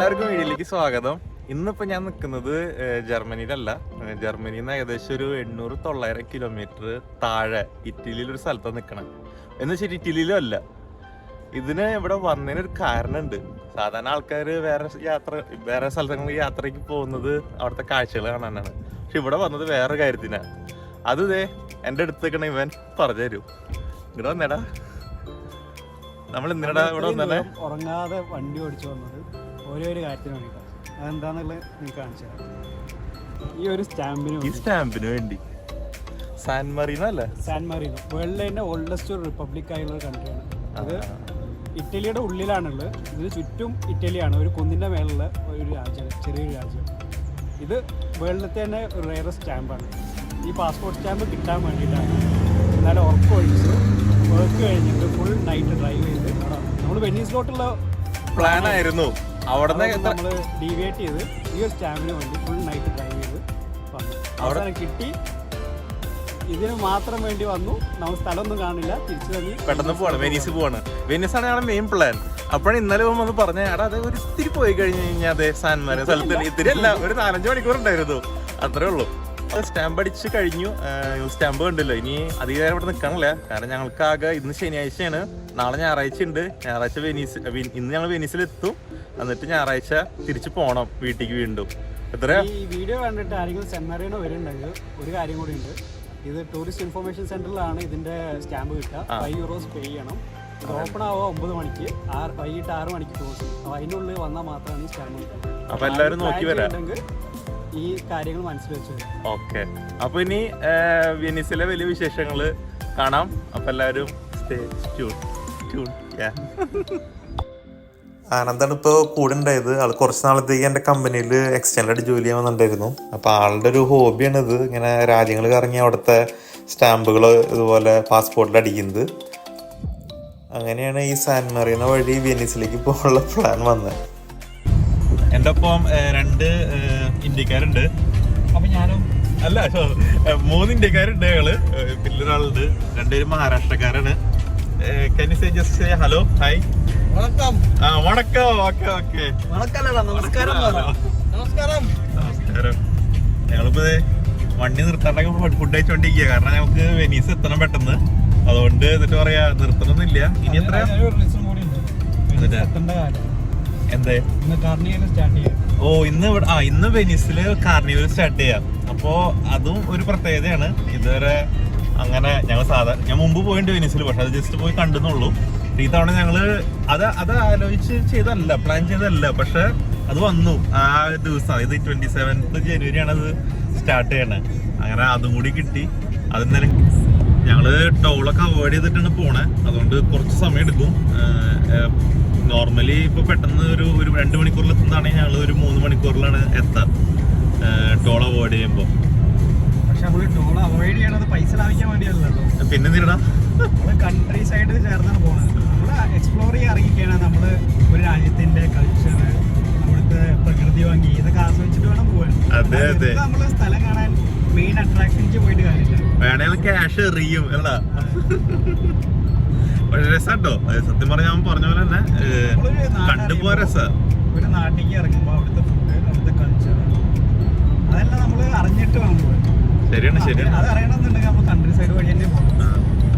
എല്ലാവർക്കും വീഡിയോയിലേക്ക് സ്വാഗതം. ഇന്നിപ്പോ ഞാൻ നിൽക്കുന്നത് ജർമ്മനിയിലല്ല. ജർമ്മനിയിൽ നിന്ന് ഏകദേശം ഒരു എണ്ണൂറ് തൊള്ളായിരം കിലോമീറ്റർ താഴെ ഇറ്റലിയിൽ ഒരു സ്ഥലത്താണ് നിൽക്കണം എന്ന് വെച്ചാൽ ഇറ്റലിയിലും അല്ല. ഇതിന് ഇവിടെ വന്നതിനൊരു കാരണമുണ്ട് സാധാരണ ആൾക്കാർ വേറെ യാത്ര വേറെ സ്ഥലങ്ങളിൽ യാത്രയ്ക്ക് പോകുന്നത് അവിടുത്തെ കാഴ്ചകൾ കാണാനാണ്. പക്ഷെ ഇവിടെ വന്നത് വേറെ കാര്യത്തിനാ. അത് ഇതേ എന്റെ അടുത്ത് നിൽക്കണ ഇവൻ പറഞ്ഞു തരൂ ഇവിടെ വന്നേടാ. നമ്മൾ ഇന്നിടാ ഇവിടെ വന്നല്ലേ വന്നേ. ഉറങ്ങാതെ വണ്ടി ഓടിച്ചു വന്നത്. ഒരേ ഒരു കാര്യത്തിന് വേണ്ടിയിട്ടാണ് അതെന്താന്നുള്ളത് നീ കാണിച്ചു ഈ ഒരു സ്റ്റാമ്പിന് ഈ സ്റ്റാമ്പിന് വേണ്ടി. സാൻ മറീനോ അല്ലേ? സാൻ മറീനോ വേൾഡിലെ തന്നെ ഓൾഡസ്റ്റ് ഒരു റിപ്പബ്ലിക് ആയുള്ള ഒരു കൺട്രിയാണ് അത് ഇറ്റലിയുടെ ഉള്ളിലാണുള്ളത്. ഇതിന് ചുറ്റും ഇറ്റലിയാണ്. ഒരു കുന്നിന്റെ മേലുള്ള ഒരു രാജ്യം ചെറിയൊരു രാജ്യം. ഇത് വേൾഡിലത്തെ തന്നെ റേറ സ്റ്റാമ്പാണ് ഈ പാസ്പോർട്ട് സ്റ്റാമ്പ് കിട്ടാൻ വേണ്ടിയിട്ടാണ്. എന്നാലും ഉറക്കം ഒഴിച്ച് വർക്ക് കഴിഞ്ഞിട്ട് ഫുൾ നൈറ്റ് ഡ്രൈവ് ചെയ്ത് നമ്മൾ വെനീസിലോട്ടുള്ള പ്ലാൻ ആയിരുന്നു. അവിടെ നമ്മൾ ഡീവിയേറ്റ് ചെയ്ത് ഈ ഒരു സ്റ്റാമ്പിന് വേണ്ടി ഫുൾ നൈറ്റ് ഡ്രൈവ് ചെയ്ത് വന്നു. അവസാനം കിട്ടി. ഇതിന് മാത്രം വേണ്ടി വന്നു. നമ്മൾ സ്ഥലമൊന്നും കാണില്ല. തിരിച്ചു തന്നെ പെട്ടെന്ന് പോവാണ്. വെനീസ് പോവാണ്. വെനീസ് ആണ് ഞങ്ങളുടെ മെയിൻ പ്ലാൻ അപ്പോഴാണ് ഇന്നലെ വന്ന് പറഞ്ഞ എടാ അത് ഒരു ഇത്തിരി പോയി കഴിഞ്ഞു കഴിഞ്ഞാൽ അതെ സാൻമാരെ സ്ഥലത്ത് ഇത്തിരി അല്ല ഒരു നാലഞ്ച് മണിക്കൂർ ഉണ്ടായിരുന്നു. അത്രേ ഉള്ളൂ. സ്റ്റാമ്പ് അടിച്ച് കഴിഞ്ഞു. സ്റ്റാമ്പ് കണ്ടല്ലോ. ഇനി അധികം നേരം ഇവിടെ നിൽക്കണില്ല കാരണം ഞങ്ങൾക്ക് ആകെ ഇന്ന് ശനിയാഴ്ചയാണ്. നാളെ ഞായറാഴ്ച ഉണ്ട്. ഞായറാഴ്ച വെനീസ് ഇന്ന് ഞങ്ങൾ വെനീസിലെത്തും. എന്നിട്ട് ഞായറാഴ്ച തിരിച്ചു പോകണം വീട്ടിലേക്ക് വീണ്ടും. എത്രയാ? ഈ വീഡിയോ കണ്ടിട്ട് ആരെങ്കിലും സെമിനാറിനോ വരുന്നുണ്ടെങ്കിൽ ഒരു കാര്യം കൂടി ഉണ്ട്. ഇത് ടൂറിസ്റ്റ് ഇൻഫർമേഷൻ സെന്ററിലാണ് ഇതിന്റെ സ്റ്റാമ്പ് കിട്ടുക. ഫൈവ് യൂറോസ് പേ ചെയ്യണം. ഇത് ഓപ്പൺ ആവുക ഒമ്പത് മണിക്ക്. ആറ് വൈകിട്ട് ആറ് മണിക്ക് ക്ലോസ് അതിനുള്ളിൽ വന്നാൽ മാത്രമാണ് ഈ സ്റ്റാമ്പ് കിട്ടുക. അപ്പൊ എല്ലാവരും നോക്കി വരാം. ഈ കാര്യങ്ങൾ മനസ്സിൽ വെച്ച് വരാം. ഓക്കെ. അപ്പൊ ഇനി വെനീസിലെ വലിയ വിശേഷങ്ങൾ കാണാം. അപ്പൊ എല്ലാവരും. ആനന്ദാണ് ഇപ്പോൾ കൂടെ ഉണ്ടായത്. ആൾ കുറച്ച് നാളത്തേക്ക് എന്റെ കമ്പനിയിൽ എക്സ്റ്റൻഡ് ജോലി ചെയ്യാൻ വന്നിട്ടുണ്ടായിരുന്നു. അപ്പോൾ ആളുടെ ഒരു ഹോബിയാണ് ഇത് ഇങ്ങനെ രാജ്യങ്ങൾ കറങ്ങി അവിടുത്തെ സ്റ്റാമ്പുകൾ ഇതുപോലെ പാസ്പോർട്ടിൽ അടിക്കുന്നത്. അങ്ങനെയാണ് ഈ സാൻ മറീന വഴി വെനീസിലേക്ക് പോകാനുള്ള പ്ലാൻ വന്നത്. എന്റെ ഒപ്പം രണ്ട് ഇന്ത്യക്കാരുണ്ട്. അപ്പൊ ഞാനും അല്ല മൂന്ന് ഇന്ത്യക്കാരുണ്ട് ഞങ്ങൾ. പിന്നെ ഒരാളുണ്ട്. രണ്ടുപേരും മഹാരാഷ്ട്രക്കാരാണ്. Kani say just hello hi വണക്കം. ആ വണക്കം. Okay okay. വണക്കല്ലടാ നമസ്കാരം നമസ്കാരം. നമസ്കാരം. ഞങ്ങളിപ്പോ വണ്ടി നിർത്താണ്ടൊക്കെ ഫുഡ് അയച്ചോണ്ടിരിക്കുക കാരണം നമുക്ക് വെനീസ് എത്തണം പെട്ടെന്ന്. അതുകൊണ്ട് എന്നിട്ട് പറയാ നിർത്തണമെന്നില്ല ഇനി എത്ര എന്തേ? സ്റ്റാർട്ട് ചെയ്യാം ഓ ഇന്ന് ഇവിടെ ആ ഇന്ന് വെനീസിൽ കാർണിവൽ സ്റ്റാർട്ട് ചെയ്യാം. അപ്പോ അതും ഒരു പ്രത്യേകതയാണ്. ഇതുവരെ അങ്ങനെ ഞങ്ങൾ സാധാരണ ഞാൻ മുമ്പ് പോയിട്ടുണ്ട് വെനീസിൽ പക്ഷെ അത് ജസ്റ്റ് പോയി കണ്ടെന്നുള്ളൂ. ഈ തവണ ഞങ്ങൾ അത് അത് ആലോചിച്ച് ചെയ്തല്ല പ്ലാൻ ചെയ്തല്ല പക്ഷെ അത് വന്നു. ആ ദിവസം ഇത് ട്വന്റി സെവൻത്ത് ജനുവരി ആണ് അത് സ്റ്റാർട്ട് ചെയ്യണത് അങ്ങനെ അതും കൂടി കിട്ടി. അതെന്നാലും ഞങ്ങൾ ടോളൊക്കെ അവോയ്ഡ് ചെയ്തിട്ടാണ് പോണേ. അതുകൊണ്ട് കുറച്ച് സമയം എടുക്കും. നോർമലി ഇപ്പൊ പെട്ടെന്ന് ഒരു ഒരു രണ്ട് മണിക്കൂറിൽ എത്തുന്നതാണെങ്കിൽ ഞങ്ങൾ ഒരു മൂന്ന് മണിക്കൂറിലാണ് എത്താം. ടോൾ അവോയ്ഡ് ചെയ്യുമ്പോൾ പക്ഷെ നമ്മൾ ടോൾ അവോയ്ഡ് ചെയ്യണത് പൈസ ലാഭിക്കാൻ വേണ്ടിയല്ലോ പിന്നെ നീടാ നമ്മൾ കൺട്രി സൈഡ് ചേർന്നാണ് പോകുന്നത് നമ്മൾ എക്സ്പ്ലോർ ചെയ്യാൻ ഇറങ്ങിക്കാണ് നമ്മൾ ഒരു രാജ്യത്തിന്റെ കൾച്ചർ അവിടുത്തെ പ്രകൃതി ഭംഗി ഇതൊക്കെ ആസ്വദിച്ചിട്ട് വേണം പോകാൻ അതെ, അതെ. നമ്മൾ സ്ഥലം കാണാൻ മെയിൻ അട്രാക്ഷനിക്ക് പോയിട്ട് കാര്യമില്ല. വേണേൽ ക്യാഷ് എറിയും അല്ല അത് സത്യം പറഞ്ഞാൽ ഞാൻ പറഞ്ഞ പോലെ തന്നെ കണ്ടുപോ രസാ. ഒരു നാട്ടിലേക്ക് ഇറങ്ങുമ്പോൾ അവിടുത്തെ ഫുഡ് അവിടുത്തെ കൾച്ചർ അതെല്ലാം നമ്മൾ അറിഞ്ഞിട്ട് വേണം ശരിയാണ് ശരിയാണ്. അത് അറിയണമെന്നുണ്ടെങ്കിൽ നമ്മൾ കൺട്രി സൈഡ് വഴി തന്നെ പോകണം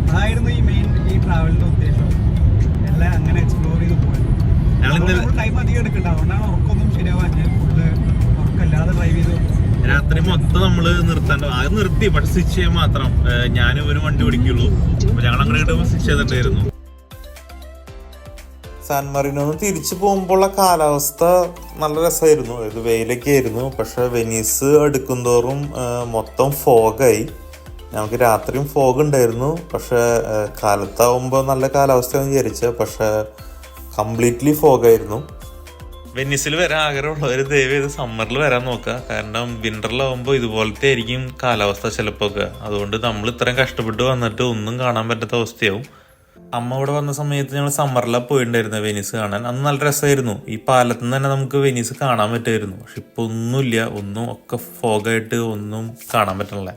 അതായിരുന്നു ഈ മെയിൻ ഈ ട്രാവലിന്റെ ഉദ്ദേശം. എല്ലാം അങ്ങനെ എക്സ്പ്ലോർ ചെയ്ത് ഇന്നലെ ടൈം അധികം എടുക്കണ്ട. അതുകൊണ്ടാണ് ഉറക്കൊന്നും ശരിയാവാൻ ഫുള്ള് ഉറക്കല്ലാതെ ഡ്രൈവ് ചെയ്ത്. രാത്രി മൊത്തം നമ്മൾ നിർത്താണ്ട് അത് നിർത്തി പക്ഷെ സ്വിച്ച് ചെയ്യാൻ മാത്രം ഞാൻ ഒരു വണ്ടി ഓടിക്കുള്ളൂ. അപ്പൊ ഞങ്ങൾ അങ്ങോട്ട് സ്വിച്ച് ചെയ്തിട്ടായിരുന്നു സാൻ മറീനോന്ന് തിരിച്ചു പോകുമ്പോഴുള്ള കാലാവസ്ഥ നല്ല രസമായിരുന്നു. അതായത് വെയിലൊക്കെ ആയിരുന്നു. പക്ഷെ വെനീസ് എടുക്കുന്തോറും മൊത്തം ഫോഗായി. ഞങ്ങൾക്ക് രാത്രിയും ഫോഗ് ഉണ്ടായിരുന്നു. പക്ഷെ കാലത്താവുമ്പോൾ നല്ല കാലാവസ്ഥയാണ് വിചാരിച്ചത് പക്ഷെ കംപ്ലീറ്റ്ലി ഫോഗായിരുന്നു വെനീസിൽ വരാൻ ആഗ്രഹമുള്ളവർ ദയവ് ചെയ്ത് സമ്മറിൽ വരാൻ നോക്കുക. കാരണം വിന്ററിലാവുമ്പോൾ ഇതുപോലത്തെ ആയിരിക്കും കാലാവസ്ഥ ചിലപ്പോൾ ഒക്കെ അതുകൊണ്ട് നമ്മൾ ഇത്രയും കഷ്ടപ്പെട്ട് വന്നിട്ട് ഒന്നും കാണാൻ പറ്റാത്ത അവസ്ഥയാവും. അമ്മ ഇവിടെ വന്ന സമയത്ത് ഞങ്ങൾ സമ്മറിലാണ് പോയിട്ടുണ്ടായിരുന്നത് വെനീസ് കാണാൻ. അന്ന് നല്ല രസമായിരുന്നു. ഈ പാലത്തിൽ നിന്ന് തന്നെ നമുക്ക് വെനീസ് കാണാൻ പറ്റുമായിരുന്നു. പക്ഷെ ഇപ്പൊ ഒന്നുമില്ല. ഒന്നും ഒക്കെ ഫോഗായിട്ട് ഒന്നും കാണാൻ പറ്റണില്ല.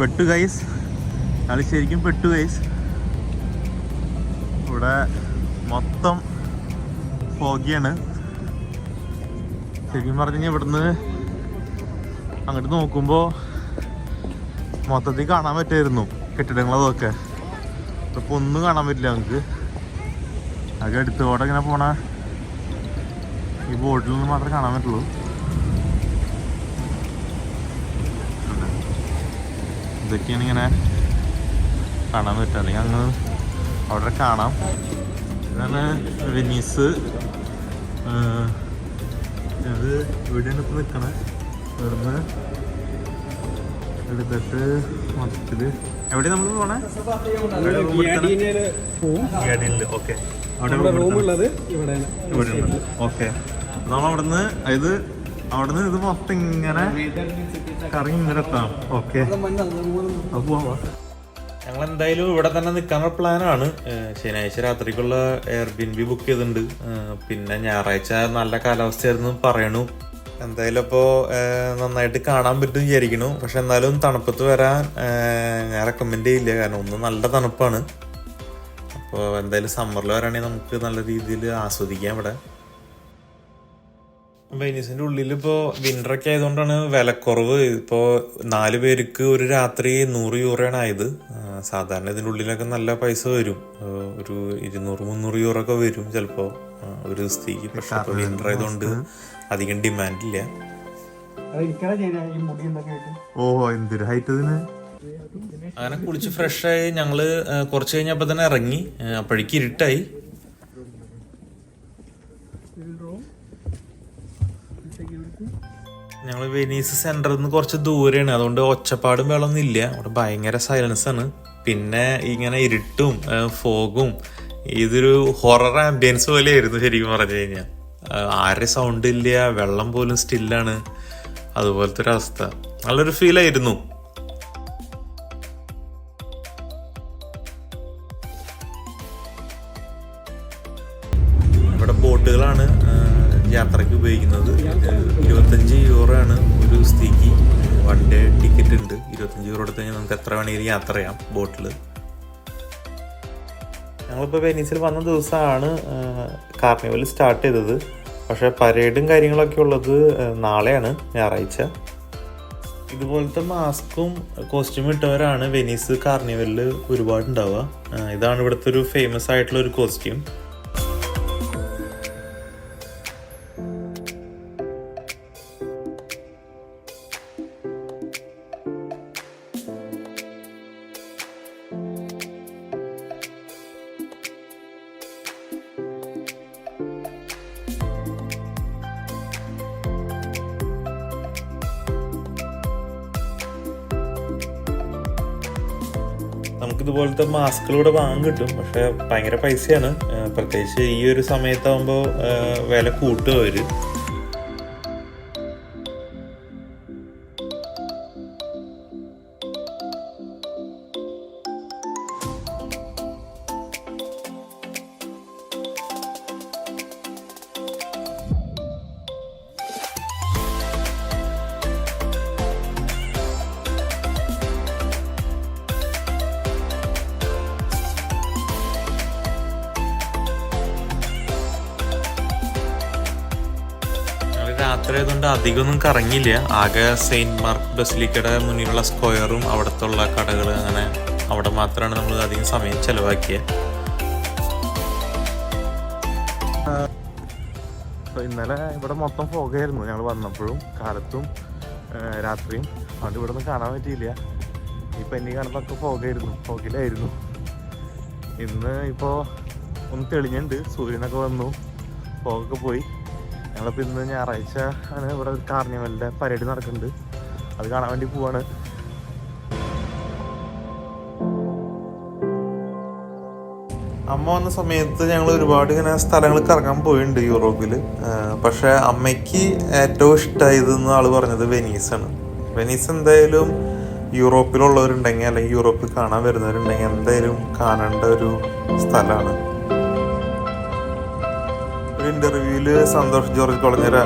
പെട്ടു ഗൈസ് ശരിക്കും പെട്ടു ഗൈസ് ഇവിടെ മൊത്തം ഫോഗിയാണ് ശരിക്കും പറഞ്ഞു കഴിഞ്ഞാൽ ഇവിടുന്ന് അങ്ങോട്ട് നോക്കുമ്പോൾ മൊത്തത്തിൽ കാണാൻ പറ്റുമായിരുന്നു. കെട്ടിടങ്ങളതൊക്കെ ഇപ്പോൾ ഒന്നും കാണാൻ പറ്റില്ല നമുക്ക്. അത് അടുത്തോടെ ഇങ്ങനെ പോണ ഈ ബോട്ടിൽ നിന്ന് മാത്രമേ കാണാൻ പറ്റുള്ളൂ? ഇതൊക്കെയാണ് ഇങ്ങനെ കാണാൻ പറ്റുക. അല്ലെങ്കിൽ അങ്ങ് അവിടെ കാണാം. ഇതാണ് വെനീസ്. അത് ഇവിടെയാണ് ഇപ്പം നിൽക്കണേ ഇവിടുന്ന് എടുത്തിട്ട് മൊത്തത്തിൽ. എവിടെ നമ്മൾ പോണേ? ഓക്കെ. അവിടെ റൂമുള്ളത് ഇവിടെ ഓക്കെ. നമ്മൾ അവിടുന്ന് ഇത് അവിടുന്ന് ഇത് മൊത്തം ഇങ്ങനെ കറങ്ങി ഇങ്ങനെ എത്താം ഓക്കെ. ഞങ്ങൾ എന്തായാലും ഇവിടെ തന്നെ നിൽക്കാനുള്ള പ്ലാനാണ്. ശനിയാഴ്ച രാത്രിക്കുള്ള എയർ ബിൻ ബി ബുക്ക് ചെയ്തിട്ടുണ്ട് പിന്നെ ഞായറാഴ്ച നല്ല കാലാവസ്ഥയായിരുന്നു പറയണു. എന്തായാലും അപ്പോൾ നന്നായിട്ട് കാണാൻ പറ്റും വിചാരിക്കണു പക്ഷെ എന്നാലും തണുപ്പത്ത് വരാൻ ഞാൻ റെക്കമെൻഡ് ചെയ്യില്ല. കാരണം ഒന്ന് നല്ല തണുപ്പാണ്. അപ്പോൾ എന്തായാലും സമ്മറിൽ വരാണെങ്കിൽ നമുക്ക് നല്ല രീതിയിൽ ആസ്വദിക്കാം ഇവിടെ. വെനീസിന്റെ ഉള്ളിൽ ഇപ്പോൾ വിന്ററൊക്കെ ആയതുകൊണ്ടാണ് വിലക്കുറവ്. ഇപ്പോൾ നാല് പേർക്ക് ഒരു രാത്രി നൂറ് യൂറോയാണ് ആയത്. സാധാരണ ഇതിന്റെ ഉള്ളിലൊക്കെ നല്ല പൈസ വരും. ഒരു ഇരുന്നൂറ് മുന്നൂറ് യൂറോ ഒക്കെ വരും ചിലപ്പോൾ ഒരു ദിവസത്തേക്ക്. പക്ഷെ ഇപ്പോൾ വിന്റർ ആയതുകൊണ്ട് അധികം ഡിമാൻഡ് ഇല്ല. ഓ എന്തൊരു ഹൈറ്റ് ഇതിന്? അങ്ങനെ കുളിച്ച് ഫ്രഷായി ഞങ്ങൾ കുറച്ച് കഴിഞ്ഞപ്പോൾ തന്നെ ഇറങ്ങി. അപ്പോഴേക്ക് ഇരുട്ടായി. ഞങ്ങൾ വെനീസ് സെന്ററിൽ നിന്ന് കുറച്ച് ദൂരെയാണ്. അതുകൊണ്ട് ഒച്ചപ്പാടും വെള്ളമൊന്നും ഇല്ല. അവിടെ ഭയങ്കര സൈലൻസ് ആണ്. പിന്നെ ഇങ്ങനെ ഇരുട്ടും ഫോഗും ഇതൊരു ഹൊറർ ആംബിയൻസ് പോലെയായിരുന്നു ശരിക്കും പറഞ്ഞു കഴിഞ്ഞാൽ ആരെ സൗണ്ട് ഇല്ല വെള്ളം പോലും സ്റ്റില്ലാണ് അതുപോലത്തെ ഒരു അവസ്ഥ. നല്ലൊരു ഫീൽ വേണമെങ്കിലും യാത്ര ചെയ്യാം ബോട്ടിൽ ഞങ്ങളിപ്പോൾ വെനീസിൽ വന്ന ദിവസമാണ് കാർണിവൽ സ്റ്റാർട്ട് ചെയ്തത്. പക്ഷേ പരേഡും കാര്യങ്ങളൊക്കെ ഉള്ളത് നാളെയാണ് ഞായറാഴ്ച. ഇതുപോലത്തെ മാസ്കും കോസ്റ്റ്യൂം ഇട്ടവരാണ് വെനീസ് കാർണിവലിൽ ഒരുപാടുണ്ടാവുക. ഇതാണ് ഇവിടുത്തെ ഒരു ഫേമസ് ആയിട്ടുള്ള ഒരു കോസ്റ്റ്യൂം. ഇതുപോലത്തെ മാസ്കുകളൂടെ വാങ്ങും കിട്ടും. പക്ഷെ ഭയങ്കര പൈസയാണ്. പ്രത്യേകിച്ച് ഈ ഒരു സമയത്താകുമ്പോൾ വില കൂട്ടും അവർ. ആയതുകൊണ്ട് അധികമൊന്നും കറങ്ങിയില്ല. ആകെ സെയിന്റ് മാർക്ക് ബസിലിക്കയുടെ മുന്നിലുള്ള സ്ക്വയറും അവിടുത്തെ ഉള്ള കടകൾ അങ്ങനെ അവിടെ മാത്രമാണ് നമ്മൾ അധികം സമയം ചെലവാക്കിയത് ഇന്നലെ ഇവിടെ മൊത്തം ഫോഗായിരുന്നു ഞങ്ങൾ വന്നപ്പോഴും കാലത്തും രാത്രിയും. അതുകൊണ്ട് ഇവിടെ ഒന്നും കാണാൻ പറ്റിയില്ല. ഈ പനി കാണുമ്പോഴൊക്കെ ഫോഗായിരുന്നു ഫോഗിലായിരുന്നു ഇന്ന് ഇപ്പോൾ ഒന്ന് തെളിഞ്ഞുണ്ട്. സൂര്യനൊക്കെ വന്നു. ഫോഗൊക്കെ പോയി. ഞങ്ങളിപ്പോൾ ഇന്ന് ഞായറാഴ്ച ആണ് ഇവിടെ കാർണിവലിന്റെ പരേഡ് നടക്കുന്നുണ്ട്. അത് കാണാൻ വേണ്ടി പോവാണ്. അമ്മ വന്ന സമയത്ത് ഞങ്ങൾ ഒരുപാട് ഇങ്ങനെ സ്ഥലങ്ങൾ കറങ്ങാൻ പോയിണ്ട് യൂറോപ്പിൽ പക്ഷെ അമ്മയ്ക്ക് ഏറ്റവും ഇഷ്ടമായതെന്ന് ആൾ പറഞ്ഞത് വെനീസാണ്. വെനീസ് എന്തായാലും യൂറോപ്പിലുള്ളവരുണ്ടെങ്കിൽ അല്ലെങ്കിൽ യൂറോപ്പിൽ കാണാൻ വരുന്നവരുണ്ടെങ്കിൽ എന്തായാലും കാണേണ്ട ഒരു സ്ഥലമാണ്. ഒരു ഇന്റർവ്യൂവിൽ സന്തോഷ് ജോർജ് കൊളഞ്ഞര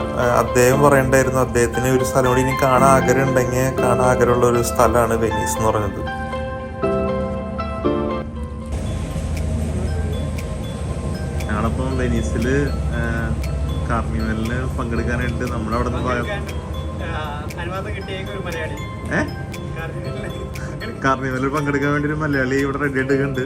അദ്ദേഹം പറയണ്ടായിരുന്നു അദ്ദേഹത്തിന് ഒരു സ്ഥലം കൂടി ഇനി കാണാൻ ആഗ്രഹം ഉണ്ടെങ്കിൽ കാണാൻ ആഗ്രഹമുള്ള ഒരു സ്ഥലമാണ് വെനീസ് എന്ന് പറഞ്ഞത് ഞങ്ങളിപ്പം വെനീസിൽ കാർണിവലിന് പങ്കെടുക്കാനായിട്ട് നമ്മുടെ അവിടെ നിന്ന് ഏ? കാർണിവലിൽ പങ്കെടുക്കാൻ വേണ്ടി ഒരു മലയാളി ഇവിടെ റെഡി ആയിട്ട് ആയിട്ടുണ്ട്.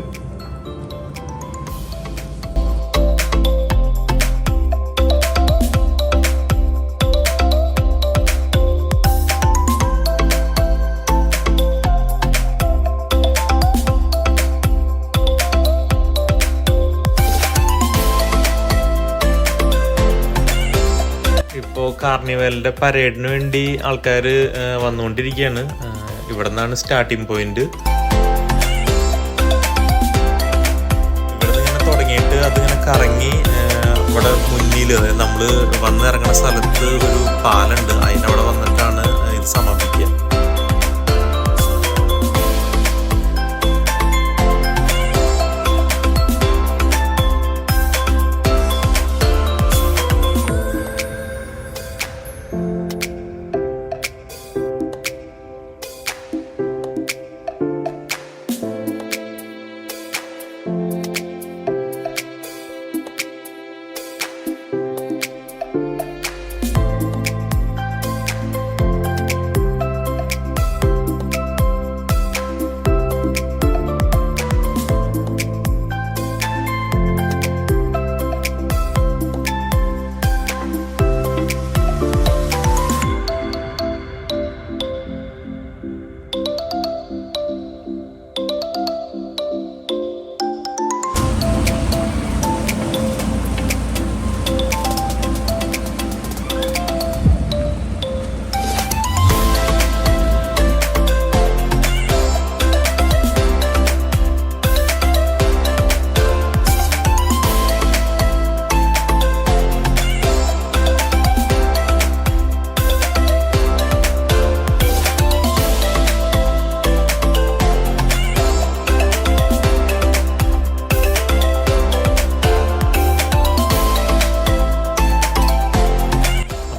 ഇപ്പോൾ കാർണിവലിന്റെ പരേഡിന് വേണ്ടി ആൾക്കാർ വന്നുകൊണ്ടിരിക്കുകയാണ്. ഇവിടെ നിന്നാണ് സ്റ്റാർട്ടിംഗ് പോയിന്റ് ഇവിടെ ഇങ്ങനെ തുടങ്ങിയിട്ട് അതിങ്ങനെ കറങ്ങി ഇവിടെ മുന്നിൽ നമ്മൾ വന്നിറങ്ങുന്ന സ്ഥലത്ത് ഒരു പാലുണ്ട് അതിനവിടെ വന്നിട്ടാണ് ഇത് സമാപിക്കുക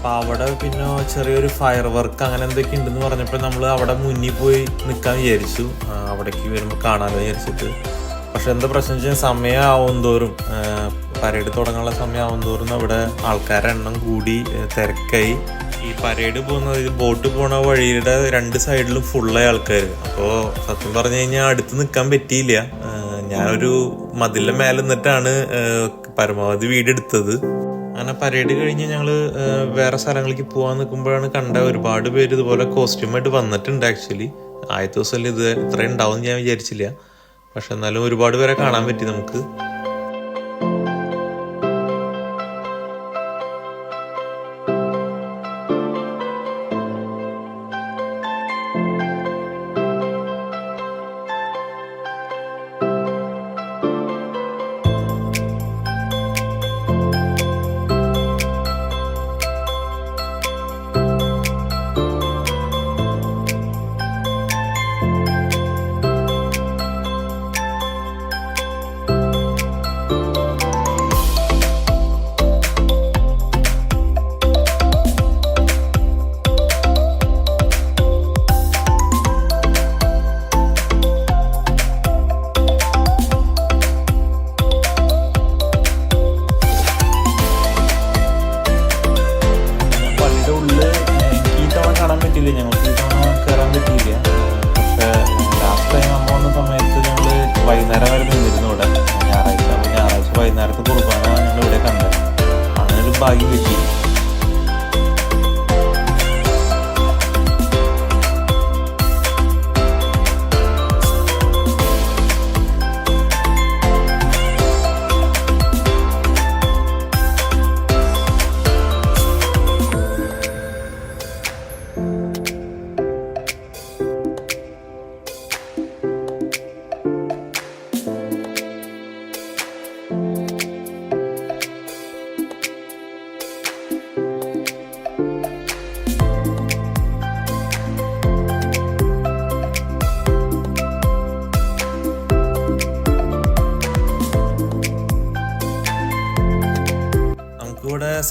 അപ്പൊ അവിടെ പിന്നെ ചെറിയൊരു ഫയർ വർക്ക് അങ്ങനെ എന്തൊക്കെ ഉണ്ടെന്ന് പറഞ്ഞപ്പോൾ നമ്മൾ അവിടെ മുന്നിൽ പോയി നിൽക്കാൻ വിചാരിച്ചു. അവിടേക്ക് വരുമ്പോൾ കാണാമെന്ന് വിചാരിച്ചിട്ട്. പക്ഷെ എന്താ പ്രശ്നം വെച്ചാൽ സമയമാവും തോറും പരേഡ് തുടങ്ങാനുള്ള സമയമാവും തോറും അവിടെ ആൾക്കാരുടെ എണ്ണം കൂടി തിരക്കായി. ഈ പരേഡ് പോകുന്നത് ബോട്ട് പോണ വഴിയുടെ രണ്ട് സൈഡിലും ഫുള്ളായി ആൾക്കാർ അപ്പോൾ സത്യം പറഞ്ഞു കഴിഞ്ഞാൽ അടുത്ത് നിൽക്കാൻ പറ്റിയില്ല. ഞാനൊരു മതിലിന്റെ മേലെ നിന്നിട്ടാണ് പരമാവധി വീടെടുത്തത്. അങ്ങനെ പരേഡ് കഴിഞ്ഞ് ഞങ്ങൾ വേറെ സ്ഥലങ്ങളിലേക്ക് പോകാൻ നിൽക്കുമ്പോഴാണ് കണ്ട ഒരുപാട് പേര് ഇതുപോലെ കോസ്റ്റ്യൂമായിട്ട് വന്നിട്ടുണ്ട് ആക്ച്വലി. ആദ്യത്തെ ദിവസം ഇത് ഇത്രയും ഉണ്ടാവും ഞാൻ വിചാരിച്ചില്ല. പക്ഷെ എന്നാലും ഒരുപാട് പേരെ കാണാൻ പറ്റി നമുക്ക്.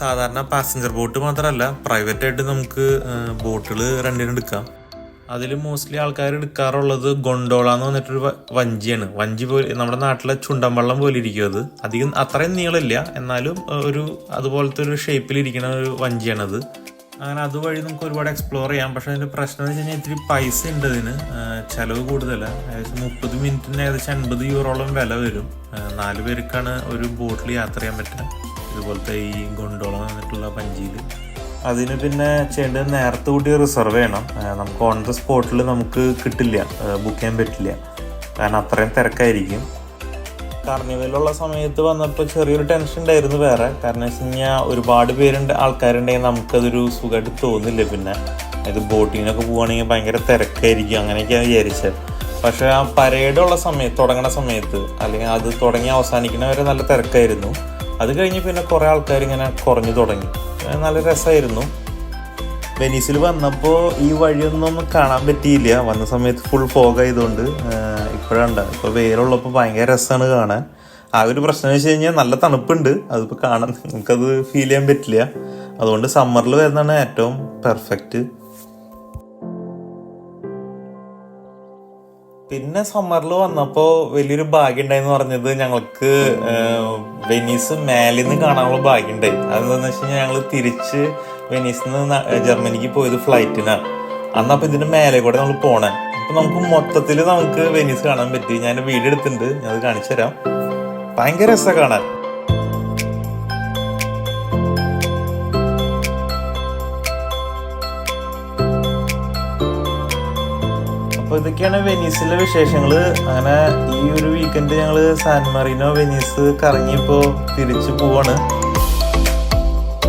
സാധാരണ പാസഞ്ചർ ബോട്ട് മാത്രമല്ല പ്രൈവറ്റ് ആയിട്ട് നമുക്ക് ബോട്ടുകൾ എടുക്കാം. അതിൽ മോസ്റ്റ്ലി ആൾക്കാർ എടുക്കാറുള്ളത് ഗൊണ്ടോള എന്ന് പറഞ്ഞിട്ടൊരു വഞ്ചിയാണ്. വഞ്ചി പോലെ നമ്മുടെ നാട്ടിലെ ചുണ്ടൻവള്ളം പോലെ ഇരിക്കും അത്. അധികം അത്രയും നീളമില്ല എന്നാലും ഒരു അതുപോലത്തെ ഒരു ഷേപ്പിൽ ഇരിക്കുന്ന ഒരു വഞ്ചിയാണത് അങ്ങനെ അതുവഴി നമുക്ക് ഒരുപാട് എക്സ്പ്ലോർ ചെയ്യാം. പക്ഷെ അതിന്റെ പ്രശ്നം എന്ന് വെച്ച് കഴിഞ്ഞാൽ ഇത്തിരി പൈസ ഉണ്ട് അതിന്. ചിലവ് കൂടുതലാണ് ഏകദേശം മുപ്പത് മിനിറ്റിന് ഏകദേശം അൻപത് യൂറോളം വില വരും. നാല് പേർക്കാണ് ഒരു ബോട്ടിൽ യാത്ര ചെയ്യാൻ പറ്റുക. ഇതുപോലത്തെ ഈ ഗൊണ്ടോള എന്നിട്ടുള്ള പഞ്ചിയിൽ. അതിന് പിന്നെ ചെയ്യേണ്ടത് നേരത്തെ കൂട്ടി റിസർവ് ചെയ്യണം. നമുക്ക് ഓൺ ദ സ്പോട്ടിൽ നമുക്ക് കിട്ടില്ല. ബുക്ക് ചെയ്യാൻ പറ്റില്ല. കാരണം അത്രയും തിരക്കായിരിക്കും. കാർണിവലുള്ള സമയത്ത് വന്നപ്പോൾ ചെറിയൊരു ടെൻഷൻ ഉണ്ടായിരുന്നു വേറെ. കാരണം വെച്ച് കഴിഞ്ഞാൽ ഒരുപാട് പേരുണ്ട് ആൾക്കാരുണ്ടെങ്കിൽ നമുക്കതൊരു സുഖമായിട്ട് തോന്നില്ല പിന്നെ. ഇത് ബോട്ടിങ്ങിനൊക്കെ പോവുകയാണെങ്കിൽ ഭയങ്കര തിരക്കായിരിക്കും. അങ്ങനെയൊക്കെയാണ് വിചാരിച്ചത് പക്ഷേ ആ പരേഡുള്ള സമയത്ത് തുടങ്ങുന്ന സമയത്ത് അല്ലെങ്കിൽ അത് തുടങ്ങി അവസാനിക്കുന്ന വരെ നല്ല തിരക്കായിരുന്നു. അത് കഴിഞ്ഞ് പിന്നെ കുറേ ആൾക്കാർ ഇങ്ങനെ കുറഞ്ഞു തുടങ്ങി. നല്ല രസമായിരുന്നു വെനീസിൽ വന്നപ്പോൾ ഈ വഴിയൊന്നും കാണാൻ പറ്റിയില്ല. വന്ന സമയത്ത് ഫുൾ ഫോഗ് ആയതുകൊണ്ട് ഇപ്പോഴുണ്ട്. ഇപ്പോൾ വെയിലുള്ളപ്പോൾ ഭയങ്കര രസമാണ് കാണാൻ. ആ ഒരു പ്രശ്നം വെച്ച് കഴിഞ്ഞാൽ നല്ല തണുപ്പുണ്ട്. അതിപ്പോൾ കാണാൻ നമുക്കത് ഫീൽ ചെയ്യാൻ പറ്റില്ല. അതുകൊണ്ട് സമ്മറിൽ വരുന്നതാണ് ഏറ്റവും പെർഫെക്റ്റ് പിന്നെ സമ്മറിൽ വന്നപ്പോൾ വലിയൊരു ഭാഗ്യം ഉണ്ടായെന്ന് പറഞ്ഞത് ഞങ്ങൾക്ക് വെനീസ് മേലിൽ നിന്ന് കാണാനുള്ള ഭാഗ്യം ഉണ്ടായി അതെന്താണെന്ന് വെച്ച് കഴിഞ്ഞാൽ ഞങ്ങൾ തിരിച്ച് വെനീസിൽ നിന്ന് ജർമ്മനിക്ക് പോയത് ഫ്ലൈറ്റിനാണ് അന്ന് അപ്പോൾ ഇതിന്റെ മേലെ കൂടെ നമ്മൾ പോണേ. അപ്പൊ നമുക്ക് മൊത്തത്തിൽ നമുക്ക് വെനീസ് കാണാൻ പറ്റി. ഞാൻ വീഡിയോ എടുത്തിട്ടുണ്ട് ഞാൻ അത് കാണിച്ചു തരാം ഭയങ്കര രസമാണ് കാണാൻ. അപ്പോൾ ഇതൊക്കെയാണ് വെനീസിലെ വിശേഷങ്ങൾ അങ്ങനെ ഈ ഒരു വീക്കെൻഡ് ഞങ്ങൾ സാൻ മറീനോ വെനീസ് കറങ്ങിയപ്പോൾ തിരിച്ചു പോവാണ്.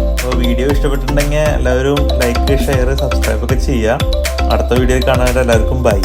അപ്പോൾ വീഡിയോ ഇഷ്ടപ്പെട്ടിട്ടുണ്ടെങ്കിൽ എല്ലാവരും ലൈക്ക് ഷെയർ സബ്സ്ക്രൈബ് ഒക്കെ ചെയ്യുക അടുത്ത വീഡിയോ കാണാനായിട്ട് എല്ലാവർക്കും ബൈ